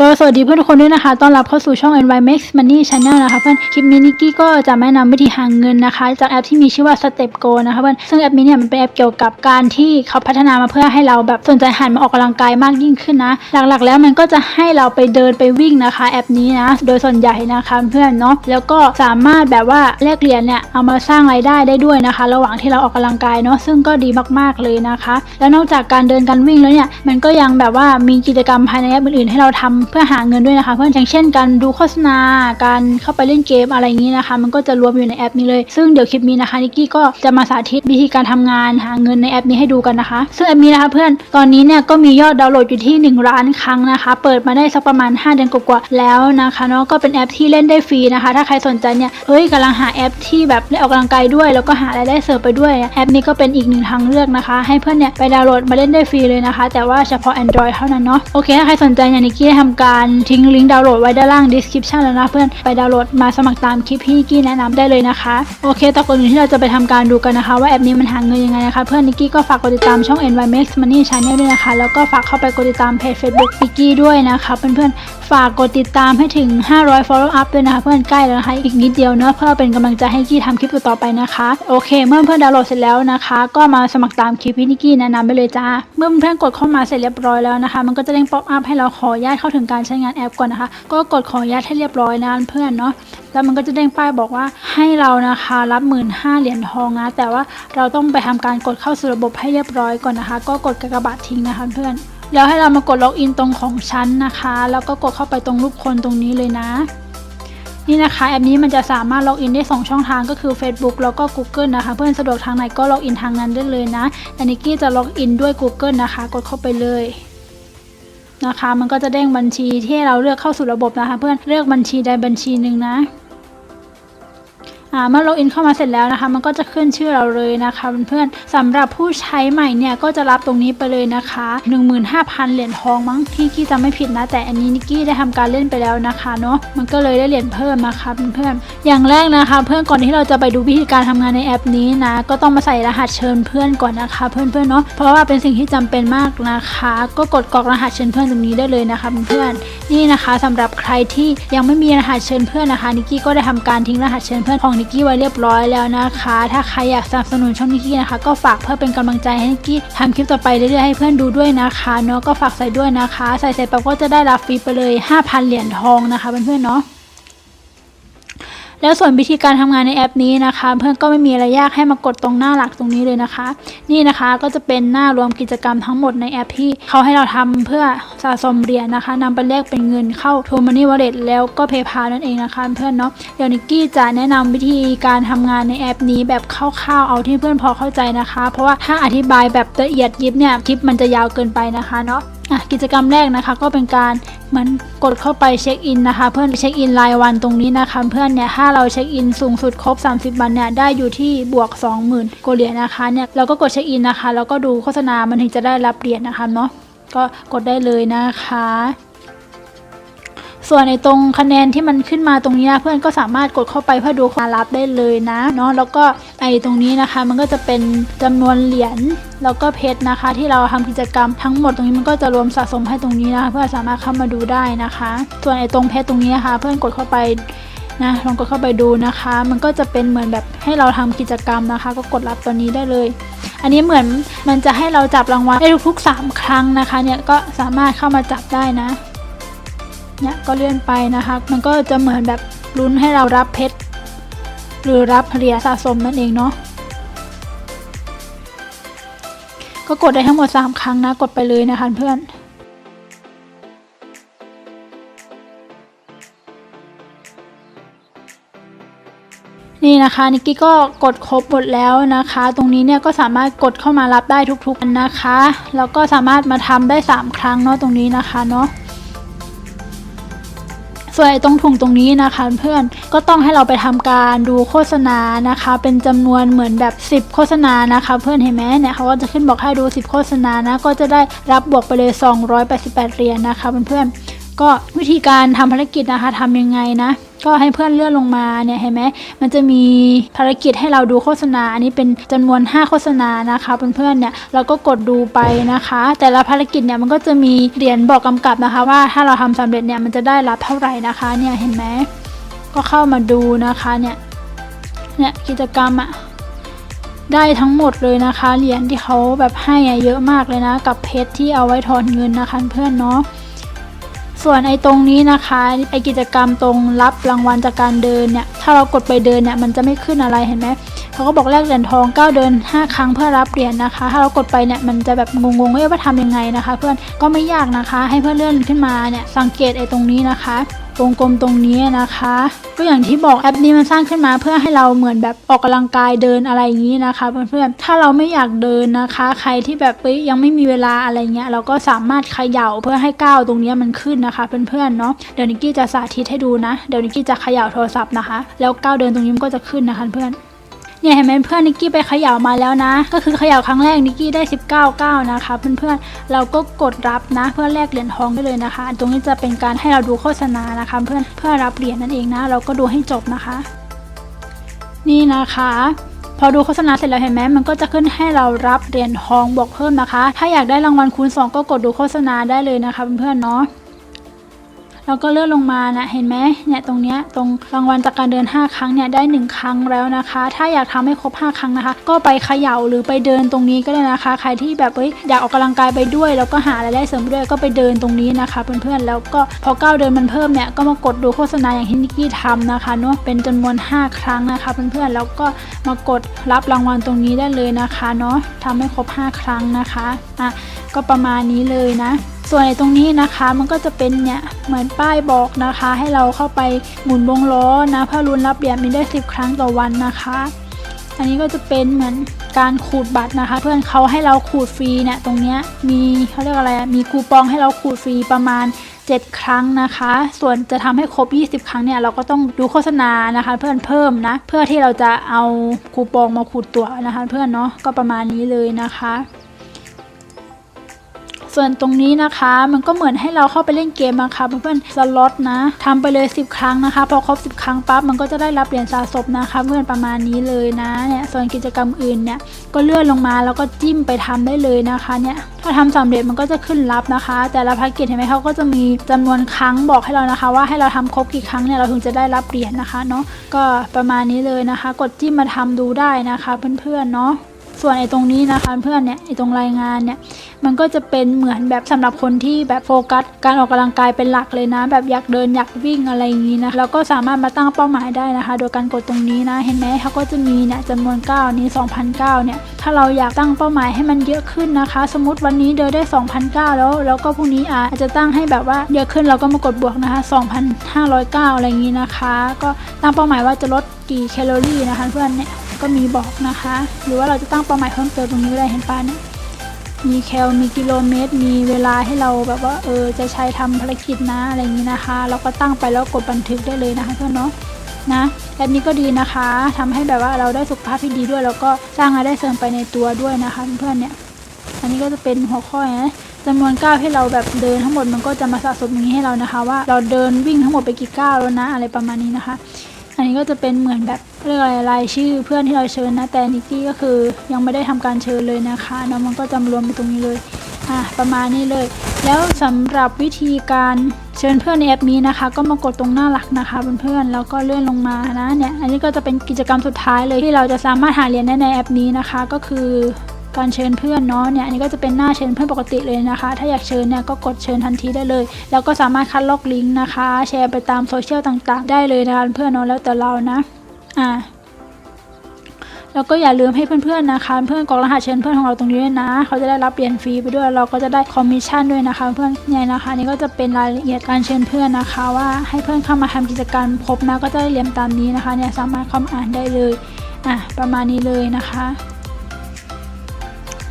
ก็สวัสดีเพื่อนทุกคนด้วยนะคะ ต้อนรับเข้าสู่ช่อง NYMax Money Channel นะคะเพื่อน คลิปนี้นิกกี้ก็จะแนะนำวิธีหาเงินนะคะ จากแอปที่มีชื่อว่า Step Go นะคะเพื่อน ซึ่งแอปนี้เนี่ยมันเป็นแอปเกี่ยวกับการที่เขาพัฒนามาเพื่อให้เราแบบสนใจหันมาออกกำลังกายมากยิ่งขึ้นนะ หลักๆ แล้วมันก็จะให้เราไปเดินไปวิ่งนะคะ แอปนี้นะ โดยส่วนใหญ่นะคะเพื่อนเนาะ แล้วก็สามารถแบบว่าแลกเหรียญเนี่ยเอามาสร้างรายได้ได้ด้วยนะคะ ระหว่างที่เราออกกำลังกายเนาะ ซึ่งก็ดีมากๆเลยนะคะ แล้วนอกจากการเดินการวิ่งแล้วเนี่ย มันก็ยังแบบว่ามีกิจกรรมภายในแอปอื่นๆ ให้เราทำเพื่อหาเงินด้วยนะคะ เพื่อนอย่างเช่นการดูโฆษณา การเข้าไปเล่นเกมอะไรอย่างนี้นะคะ มันก็จะรวมอยู่ในแอปนี้เลย ซึ่งเดี๋ยวคลิปนี้นะคะนิกกี้ก็จะมาสาธิตวิธีการทำงานหาเงินในแอปนี้ให้ดูกันนะคะ ซึ่งแอปนี้นะคะเพื่อนตอนนี้เนี่ยก็มียอดดาวน์โหลดอยู่ที่ 1 ล้านครั้งนะคะ เปิดมาได้สักประมาณ 5 เดือนกว่าๆแล้วนะคะเนาะก็เป็นแอปที่เล่นได้ฟรีนะคะ ถ้าใครสนใจเนี่ยเฮ้ยกำลังหาแอปที่แบบได้ออกกำลังกายด้วย แล้วก็หารายได้เสริมไปด้วยแอปนี้ก็เป็นอีกหนึ่งทางเลือกนะคะ ให้เพื่อนเนี่ยไปดาวน์โหลดมาเล่นได้ฟรีเลยนะคะ แต่ว่าเฉพาะ Android เท่านั้นเนาะโอเคถ้าใครสนใจเนี่ยนิกกี้ได้ทำการทิ้งลิงก์ดาวน์โหลดไว้ด้านล่าง description แล้วนะเพื่อนไปดาวน์โหลดมาสมัครตามคลิปที่นิกกี้แนะนำได้เลยนะคะ โอเคต่ก่อนอื่นที่เราจะไปทำการดูกันนะคะ ว่าแอปนี้มันหาเงินยังไงนะคะ เพื่อนนิกกี้ก็ฝากกดติดตามช่อง NYMax Money Channel ด้วยนะคะ แล้วก็ฝากเข้าไปกดติดตามเพจ Facebook นิกกี้ด้วยนะคะเพื่อนๆ ฝากกดติดตามให้ถึง 500 follow up ด้วยนะคะเพื่อนใกล้แล้วนะคะอีกนิดเดียวเนอะเพื่อเป็นกำลังใจให้กี้ทำคลิปต่อๆไปนะคะ โอเค เมื่อเพื่อนดาวน์โหลดเสร็จแล้วนะคะ ก็มาสมัครตามคลิปที่นิกกี้แนะนำไปเลยจ้าเมื่อเพื่อนกดเข้ามาเสร็จเรียบร้อยแล้วนะคะ มันก็จะเด้งป๊อปอัพให้เราขออนุญาตเข้าถึงการใช้งานแอปก่อนนะคะ ก็กดขออนุญาตให้เรียบร้อยนะเพื่อนเนาะแล้วมันก็จะเด้งป้ายบอกว่าให้เรานะคะรับหมื่นห้าเหรียญทองนะแต่ว่าเราต้องไปทำการกดเข้าสู่ระบบให้เรียบร้อยก่อนนะคะ ก็กดกากบาททิ้งนะคะเพื่อน แล้วให้เรามากดล็อกอินตรงของฉันนะคะ แล้วก็กดเข้าไปตรงรูปคนตรงนี้เลยนะ นี่นะคะแอปนี้มันจะสามารถล็อกอินได้ 2 ช่องทางก็คือ Facebook แล้วก็ Google นะคะ เพื่อนสะดวกทางไหนก็ล็อกอินทางนั้นได้เลยนะแต่นิกกี้จะล็อกอินด้วย Google นะคะ กดเข้าไปเลยนะคะ มันก็จะเด้งบัญชีที่เราเลือกเข้าสู่ระบบนะคะ เพื่อนเลือกบัญชีใดบัญชีหนึ่งนะ เมื่อล็อกอินเข้ามาเสร็จแล้วนะคะ มันก็จะขึ้นชื่อเราเลยนะคะเพื่อนๆสำหรับผู้ใช้ใหม่เนี่ยก็จะรับตรงนี้ไปเลยนะคะ 15,000 เหรียญทองมั้งที่กี้จำไม่ผิดนะ แต่อันนี้นิกกี้ได้ทำการเล่นไปแล้วนะคะเนาะมันก็เลยได้เหรียญเพิ่มนะคะเพื่อนๆอย่างแรกนะคะ เพื่อนก่อนที่เราจะไปดูวิธีการทำงานในแอปนี้นะ ก็ต้องมาใส่รหัสเชิญเพื่อนก่อนนะคะ เพื่อนๆเนาะเพราะว่าเป็นสิ่งที่จำเป็นมากนะคะ ก็กดกรอกรหัสเชิญเพื่อนตรงนี้ได้เลยนะคะเพื่อนๆนี่นะคะสำหรับใครที่ยังไม่มีรหัสเชิญเพื่อนนะคะนิกกี้ก็ได้ทำการทิ้งรหัสเชิญเพื่อนของนิกกี้ไว้เรียบร้อยแล้วนะคะ ถ้าใครอยากสนับสนุนช่องนิกกี้นะคะ ก็ฝากเพื่อเป็นกำลังใจให้นิกกี้ทำคลิปต่อไปเรื่อยๆให้เพื่อนดูด้วยนะคะเนาะก็ฝากใส่ด้วยนะคะ ใส่เสร็จปั๊บก็จะได้รับฟรีไปเลย 5,000 เหรียญทองนะคะเพื่อนๆเนาะแล้วส่วนวิธีการทำงานในแอปนี้นะคะ เพื่อนก็ไม่มีอะไรยากให้มากดตรงหน้าหลักตรงนี้เลยนะคะ นี่นะคะก็จะเป็นหน้ารวมกิจกรรมทั้งหมดในแอปที่เขาให้เราทำเพื่อ สะสมเหรียญนะคะนำไปแลกเป็นเงินเข้า t ูมันนี่วอลเล็ตแล้วก็เพย์พานั่นเองนะคะเพื่อนเนาะเดี๋ยวนิกกี้จะแนะนำวิธีการทำงานในแอปนี้แบบคร่าวๆเอาที่เพื่อนพอเข้าใจนะคะ เพราะว่าถ้าอธิบายแบบละเอียดยิบเนี่ยคลิปมันจะยาวเกินไปนะคะเนาะอะกิจกรรมแรกนะคะก็เป็นการเหมือนกดเข้าไปเช็คอินนะคะ เพื่อนเช็คอินรายวันตรงนี้นะคะ เพื่อนเนี่ยถ้าเราเช็คอินสูงสุดครบ 30 วันเนี่ยได้อยู่ที่บวก 20,000กว่าเหรียญนะคะเนี่ยเราก็กดเช็คอินนะคะแล้วก็ดูโฆษณามันถึงจะได้รับเหรียญนะคะเนาะ ก็กดได้เลยนะคะ ส่วนในตรงคะแนนที่มันขึ้นมาตรงนี้นะเพื่อนก็สามารถกดเข้าไปเพื่อดูความรับได้เลยนะเนาะแล้วก็ไอตรงนี้นะคะ มันก็จะเป็นจำนวนเหรียญแล้วก็เพชรนะคะ ที่เราทำกิจกรรมทั้งหมดตรงนี้มันก็จะรวมสะสมให้ตรงนี้นะคะ เพื่อสามารถเข้ามาดูได้นะคะ ส่วนไอตรงเพชรตรงนี้นะคะ เพื่อนกดเข้าไปนะลองกดเข้าไปดูนะคะ มันก็จะเป็นเหมือนแบบให้เราทำกิจกรรมนะคะ ก็กดรับตัวนี้ได้เลย อันนี้เหมือนมันจะให้เราจับรางวัลได้ทุกๆ 3 ครั้งนะคะเนี่ยก็สามารถเข้ามาจับได้นะเนี่ยก็เลื่อนไปนะคะ มันก็จะเหมือนแบบลุ้นให้เรารับเพชรหรือรับเหรียญสะสมนั่นเองเนาะก็กดได้ทั้งหมด 3 ครั้งนะ กดไปเลยนะคะเพื่อน นี่นะคะนิกกี้ก็กดครบหมดแล้วนะคะ ตรงนี้เนี่ยก็สามารถกดเข้ามารับได้ทุกๆวันนะคะแล้วก็สามารถมาทำได้ 3 ครั้งเนาะตรงนี้นะคะเนาะส่วนไอ้ตรงถุงตรงนี้นะคะเพื่อนก็ต้องให้เราไปทำการดูโฆษณานะคะ เป็นจำนวนเหมือนแบบ 10 โฆษณานะคะ เพื่อนเห็นไหมเนี่ยเขาก็จะขึ้นบอกให้ดู 10 โฆษณานะก็จะได้รับบวกไปเลย 288เหรียญนะคะเพื่อนๆก็วิธีการทำภารกิจนะคะทำยังไงนะ ก็ให้เพื่อนเลื่อนลงมาเนี่ยเห็นไหมมันจะมีภารกิจให้เราดูโฆษณา อันนี้เป็นจำนวน 5 โฆษณานะคะเพื่อนๆเนี่ยเราก็กดดูไปนะคะ แต่ละภารกิจเนี่ยมันก็จะมีเหรียญบอกกำกับนะคะ ว่าถ้าเราทำสำเร็จเนี่ยมันจะได้รับเท่าไหร่นะคะเนี่ยเห็นไหมก็เข้ามาดูนะคะเนี่ยเนี่ยกิจกรรมอะได้ทั้งหมดเลยนะคะเหรียญที่เขาแบบให้เยอะมากเลยนะ กับเพชรที่เอาไว้ถอนเงินนะคะเพื่อนเนาะ ส่วนไอ้ตรงนี้นะคะไอ้กิจกรรมตรงรับรางวัลจากการเดินเนี่ยถ้าเรากดไปเดินเนี่ยมันจะไม่ขึ้นอะไรเห็นไหมเขาก็บอกแลกเหรียญทอง9เดิน 5 ครั้งเพื่อรับเหรียญนะคะ ถ้าเรากดไปเนี่ยมันจะแบบงงๆเอ้ว่าทำยังไงนะคะ เพื่อนก็ไม่ยากนะคะ ให้เพื่อนเลื่อนขึ้นมาเนี่ยสังเกตไอ้ตรงนี้นะคะ วงกลมตรงนี้นะคะ ก็อย่างที่บอกแอปนี้มันสร้างขึ้นมาเพื่อให้เราเหมือนแบบออกกำลังกายเดินอะไรอย่างนี้นะคะเพื่อนๆถ้าเราไม่อยากเดินนะคะ ใครที่แบบเอ้ยยังไม่มีเวลาอะไรเงี้ยเราก็สามารถเขย่าเพื่อให้ก้าวตรงนี้มันขึ้นนะคะเพื่อนๆเนาะเดี๋ยวนิกกี้จะสาธิตให้ดูนะ เดี๋ยวนิกกี้จะเขย่าโทรศัพท์นะคะ แล้วก้าวเดินตรงนี้มันก็จะขึ้นนะคะเพื่อน เนี่ยเห็นไหมเพื่อนนิกกี้ไปเขย่ามาแล้วนะ ก็คือเขย่าครั้งแรกนิกกี้ได้ 19ก้าวนะคะเพื่อนๆเราก็กดรับนะ เพื่อแลกเหรียญทองได้เลยนะคะ ตรงนี้จะเป็นการให้เราดูโฆษณานะคะ เพื่อนเพื่อรับเหรียญนั่นเองนะ เราก็ดูให้จบนะคะ นี่นะคะพอดูโฆษณาเสร็จแล้วเห็นไหมมันก็จะขึ้นให้เรารับเหรียญทองบวกเพิ่มนะคะ ถ้าอยากได้รางวัลคูณ 2 ก็กดดูโฆษณาได้เลยนะคะเพื่อนๆเนาะ แล้วก็เลื่อนลงมานะเห็นไหมเนี่ยตรงเนี้ยตรงรางวัลจากการเดิน 5 ครั้งเนี่ยได้ 1 ครั้งแล้วนะคะ ถ้าอยากทำให้ครบ 5 ครั้งนะคะ ก็ไปเขย่าหรือไปเดินตรงนี้ก็ได้นะคะ ใครที่แบบเอ้ยอยากออกกำลังกายไปด้วย แล้วก็หารายได้เสริมด้วยก็ไปเดินตรงนี้นะคะเพื่อนๆแล้วก็พอก้าวเดินมันเพิ่มเนี่ยก็มากดดูโฆษณาอย่างที่นิกกี้ทำนะคะเนาะเป็นจำนวน 5 ครั้งนะคะเพื่อนๆแล้วก็มากดรับรางวัลตรงนี้ได้เลยนะคะเนาะทำให้ครบ 5 ครั้งนะคะอะก็ประมาณนี้เลยนะ ส่วนในตรงนี้นะคะมันก็จะเป็นเนี่ยเหมือนป้ายบอกนะคะ ให้เราเข้าไปหมุนวงล้อนะเพื่อลุ้นรับเหรียญมีได้ 10 ครั้งต่อวันนะคะ อันนี้ก็จะเป็นเหมือนการขูดบัตรนะคะ เพื่อนเขาให้เราขูดฟรีเนี่ยตรงเนี้ยมีเขาเรียกอะไรมีคูปองให้เราขูดฟรีประมาณ 7 ครั้งนะคะ ส่วนจะทำให้ครบ 20 ครั้งเนี่ยเราก็ต้องดูโฆษณานะคะ เพื่อนเพิ่มนะเพื่อที่เราจะเอาคูปองมาขูดตัวนะคะ เพื่อนเนาะก็ประมาณนี้เลยนะคะ ส่วนตรงนี้นะคะ มันก็เหมือนให้เราเข้าไปเล่นเกมอะค่ะเพื่อนๆสล็อตนะทำไปเลย 10 ครั้งนะคะ พอครบ 10 ครั้งปั๊บมันก็จะได้รับเหรียญสะสมนะคะ เพื่อนประมาณนี้เลยนะเนี่ยส่วนกิจกรรมอื่นเนี่ยก็เลื่อนลงมาแล้วก็จิ้มไปทำได้เลยนะคะเนี่ยถ้าทำสำเร็จมันก็จะขึ้นรับนะคะ แต่ละภารกิจเห็นไหมเขาก็จะมีจำนวนครั้งบอกให้เรานะคะ ว่าให้เราทำครบกี่ครั้งเนี่ยเราถึงจะได้รับเหรียญนะคะเนาะก็ประมาณนี้เลยนะคะ กดจิ้มมาทำดูได้นะคะ เพื่อนๆเนาะ ส่วนไอ้ตรงนี้นะคะเพื่อนเนี่ยไอ้ตรงรายงานเนี่ยมันก็จะเป็นเหมือนแบบสำหรับคนที่แบบโฟกัส การออกกำลังกายเป็นหลักเลยนะ แบบอยากเดินอยากวิ่งอะไรอย่างนี้นะแล้วก็สามารถมาตั้งเป้าหมายได้นะคะ โดยการกดตรงนี้นะ เห็นไหมเขาก็จะมีเนี่ยจำนวน9นี้2,009เนี่ยถ้าเราอยากตั้งเป้าหมายให้มันเยอะขึ้นนะคะ สมมติวันนี้เดินได้2,009แล้วแล้วก็พรุ่งนี้อาจจะตั้งให้แบบว่าเยอะขึ้นเราก็มากดบวกนะคะ2,509อะไรอย่างนี้นะคะ ก็ตั้งเป้าหมายว่าจะลดกี่แคลอรี่นะคะเพื่อนเนี่ย ก็มีบอกนะคะ หรือว่าเราจะตั้งเป้าหมายเพิ่มเติมตรงนี้ก็ได้เห็นปะเนี่ยมีแคลมีกิโลเมตร มีเวลาให้เราแบบว่าเออจะใช้ทำภารกิจนะอะไรอย่างนี้นะคะ เราก็ตั้งไปแล้วกดบันทึกได้เลยนะคะเพื่อนเนาะนะแอปนี้ก็ดีนะคะทำให้แบบว่าเราได้สุขภาพที่ดีด้วย แล้วก็สร้างรายได้เสริมไปในตัวด้วยนะคะเพื่อนเนี่ยอันนี้ก็จะเป็นหัวข้อนะจำนวนก้าวให้เราแบบเดินทั้งหมดมันก็จะมาสะสมอย่างนี้ให้เรานะคะ ว่าเราเดินวิ่งทั้งหมดไปกี่ก้าวแล้วนะ อะไรประมาณนี้นะคะ อันนี้ก็จะเป็นเหมือนแบบ เรียกอะไรรายชื่อเพื่อนที่เราเชิญนะ แต่นิกกี้ก็คือยังไม่ได้ทำการเชิญเลยนะคะเนาะมันก็จะมารวมไปตรงนี้เลยอะประมาณนี้เลย แล้วสำหรับวิธีการเชิญเพื่อนในแอปนี้นะคะ ก็มากดตรงหน้าหลักนะคะเพื่อนๆแล้วก็เลื่อนลงมานะเนี่ยอันนี้ก็จะเป็นกิจกรรมสุดท้ายเลยที่เราจะสามารถหาเหรียญได้ในแอปนี้นะคะ ก็คือการเชิญเพื่อนเนาะเนี่ยอันนี้ก็จะเป็นหน้าเชิญเพื่อนปกติเลยนะคะ ถ้าอยากเชิญเนี่ยก็กดเชิญทันทีได้เลย แล้วก็สามารถคัดลอกลิงก์นะคะ แชร์ไปตามโซเชียลต่างๆ ได้เลยนะคะเพื่อนเนาะแล้วแต่เรานะ อ่าแล้วก็อย่าลืมให้เพื่อนๆนะคะ เพื่อนกรอกรหัสเชิญเพื่อนของเราตรงนี้ด้วยนะ เขาจะได้รับเหรียญฟรีไปด้วยเราก็จะได้คอมมิชชั่นด้วยนะคะ เพื่อนเนี่ยนะคะ นี่ก็จะเป็นรายละเอียดการเชิญเพื่อนนะคะ ว่าให้เพื่อนเข้ามาทำกิจกรรมครบนะก็จะได้เรียญตามนี้นะคะเนี่ยสามารถเข้ามาอ่านได้เลยอะประมาณนี้เลยนะคะ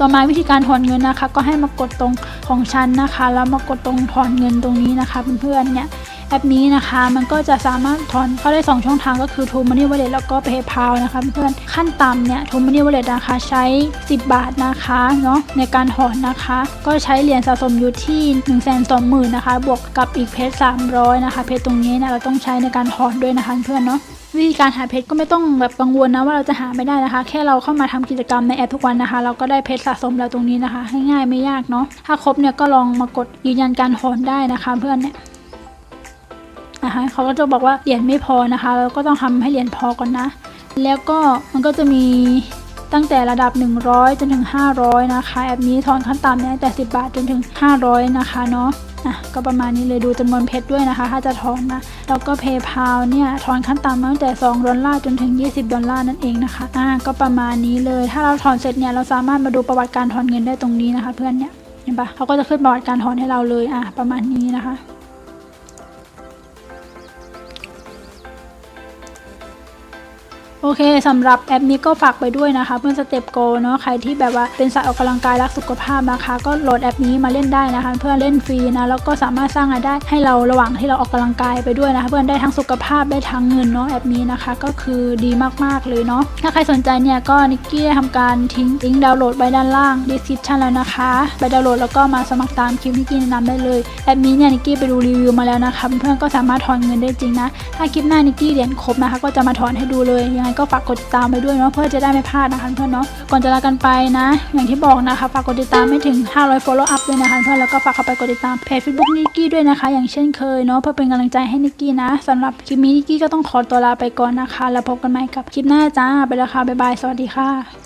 ต่อมาวิธีการถอนเงินนะคะ ก็ให้มากดตรงของฉันนะคะ แล้วมากดตรงถอนเงินตรงนี้นะคะเพื่อนๆเนี่ย แอปนี้นะคะมันก็จะสามารถถอนเข้าได้ 2 ช่องทางก็คือ True Money Wallet แล้วก็ PayPal นะคะเพื่อนขั้นต่ำเนี่ย True Money Wallet นะคะใช้ 10 บาทนะคะเนาะในการถอนนะคะ ก็ใช้เหรียญสะสมอยู่ที่ 1 2 0 0 0 0นะคะ บวกกับอีกเพจ300 นะคะ เพจตรงนี้เนี่ยเราต้องใช้ในการถอนด้วยนะคะเพื่อนเนาะวิธีการหาเพชรก็ไม่ต้องแบบกังวลนะว่าเราจะหาไม่ได้นะคะ แค่เราเข้ามาทำกิจกรรมในแอปทุกวันนะคะ เราก็ได้เพชรสะสมแล้วตรงนี้นะคะง่ายๆไม่ยากเนาะถ้าครบเนี่ยก็ลองมากดยืนยันการถอนได้นะคะ เพื่อนเนี่ย นะคะเขาก็จะบอกว่าเหรียญไม่พอนะคะเราก็ต้องทำให้เหรียญพอก่อนนะ แล้วก็มันก็จะมีตั้งแต่ระดับ 100 จนถึง 500 นะคะแอปนี้ถอนขั้นต่ำเนี่ยตั้งแต่ 10 บาทจนถึง 500 นะคะเนาะอะก็ประมาณนี้เลยดูจำนวนเพชรด้วยนะคะ ถ้าจะถอนนะ แล้วก็ PayPal เนี่ยถอนขั้นต่ำตั้งแต่ 2 ดอลลาร์จนถึง 20 ดอลลาร์นั่นเองนะคะอ่าก็ประมาณนี้เลย ถ้าเราถอนเสร็จเนี่ยเราสามารถมาดูประวัติการถอนเงินได้ตรงนี้นะคะ เพื่อนเนี่ยเห็นปะเขาก็จะขึ้นประวัติการถอนให้เราเลยอะประมาณนี้นะคะ โอเคสำหรับแอปนี้ก็ฝากไปด้วยนะคะเพื่อนสเต็ปโกเนาะใครที่แบบว่าเป็นสายออกกำลังกายรักสุขภาพนะคะ ก็โหลดแอปนี้มาเล่นได้นะคะ เพื่อเล่นฟรีนะแล้วก็สามารถสร้างรายได้ให้เราระหว่างที่เราออกกำลังกายไปด้วยนะคะเพื่อนได้ทั้งสุขภาพได้ทั้งเงินเนาะแอปนี้นะคะ ก็คือดีมากๆเลยเนาะถ้าใครสนใจเนี่ยก็นิกกี้ได้ทำการทิ้งลิงก์ดาวน์โหลดไว้ด้านล่าง description แล้วนะคะไปดาวน์โหลดแล้วก็มาสมัครตามคลิปนิกกี้แนะนำได้เลยแอปนี้เนี่ยนิกกี้ไปดูรีวิวมาแล้วนะคะเพื่อนก็สามารถถอนเงินได้จริงนะถ้าคลิปหน้านิกกี้เหรียญครบนะคะ ก็จะมาถอนให้ดูเลยยังไงก็ฝากกดติดตามไปด้วยเนาะเพื่อจะได้ไม่พลาดนะคะเพื่อนเนาะก่อนจะลากันไปนะ อย่างที่บอกนะคะฝากกดติดตามไม่ถึง 500 follow up ด้วยนะคะเพื่อนแล้วก็ฝากเข้าไปกดติดตามเพจ Facebook นิกกี้ด้วยนะคะ อย่างเช่นเคยเนาะเพื่อเป็นกำลังใจให้นิกกี้นะสำหรับคลิปนี้นิกกี้ก็ต้องขอตัวลาไปก่อนนะคะ แล้วพบกันใหม่กับคลิปหน้าจ้าไปแล้วค่ะบ๊ายบายสวัสดีค่ะ